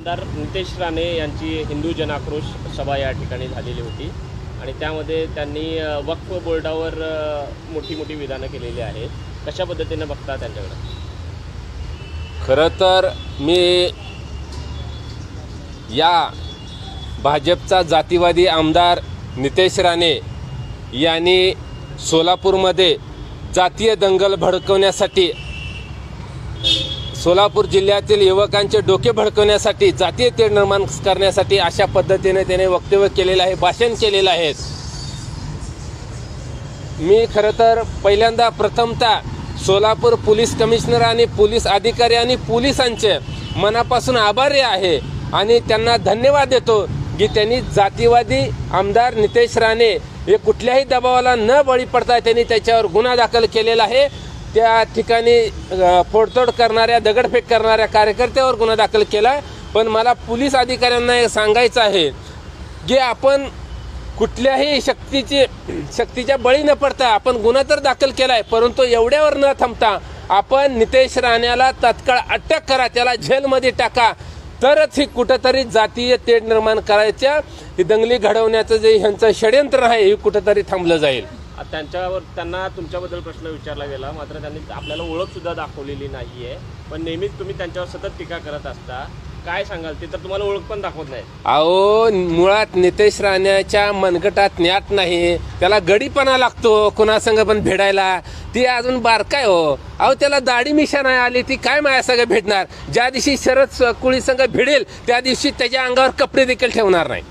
आमदार नितेश राणे यांची हिंदू जनाक्रोश सभा या ठिकाणी झालेली होती. आणि त्यामध्ये त्यांनी वक्फ बोर्डावर मोठी मोठी विधानं केलेली आहेत. कशा पद्धतीने बघता त्यांच्याकडे? खरं तर मी या भाजपचा जातीवादी आमदार नितेश राणे यांनी सोलापूरमध्ये जातीय दंगल भडकवण्यासाठी सोलापूर जिल्ह्यातील युवकांचे डोके भडकवण्यासाठी जातीय तेढ निर्माण करण्यासाठी अशा पद्धतीने त्याने वक्तव्य केलेलं आहे भाषण केलेलं आहे. मी खरं तर पहिल्यांदा प्रथमतः सोलापूर पोलीस कमिशनर आणि पोलीस अधिकारी आणि पोलिसांचे मनापासून आभारी आहे आणि त्यांना धन्यवाद देतो की त्यांनी जातीवादी आमदार नितेश राणे हे कुठल्याही दबावाला न बळी पडता त्यांनी त्याच्यावर गुन्हा दाखल केलेला आहे. त्या ठिकाणी फोडतोड करणाऱ्या दगडफेक करणाऱ्या कार्यकर्त्यावर गुन्हा दाखल केला पण मला पोलीस अधिकाऱ्यांना हे सांगायचं आहे की आपण कुठल्याही शक्तीची शक्तीच्या बळी न पडता आपण गुन्हा तर दाखल केला आहे परंतु एवढ्यावर न थांबता आपण नितेश राण्याला तत्काळ अटक करा त्याला जेलमध्ये टाका. तरच ही कुठंतरी जातीय तेढ निर्माण करायच्या ही दंगली घडवण्याचं जे ह्यांचं षडयंत्र आहे हे कुठंतरी थांबलं जाईल. त्यांच्यावर त्यांना तुमच्याबद्दल प्रश्न विचारला गेला. मात्र त्यांनी आपल्याला ओळख सुद्धा दाखवलेली नाही आहे पण नेहमीच तुम्ही त्यांच्यावर सतत टीका करत असता. काय सांगाल? ते तर तुम्हाला ओळख पण दाखवत नाही अहो मुळात नितेश राण्याच्या मनगटात न्याट नाही. त्याला गडीपणा लागतो कुणासंग पण भेटायला. ती अजून बारकाय हो. अहो त्याला दाढी मिशा नाही आली ती काय माझ्या संग भेटणार? ज्या दिवशी शरद कुळी संघ भिडेल त्या दिवशी त्याच्या अंगावर कपडे देखील ठेवणार नाही.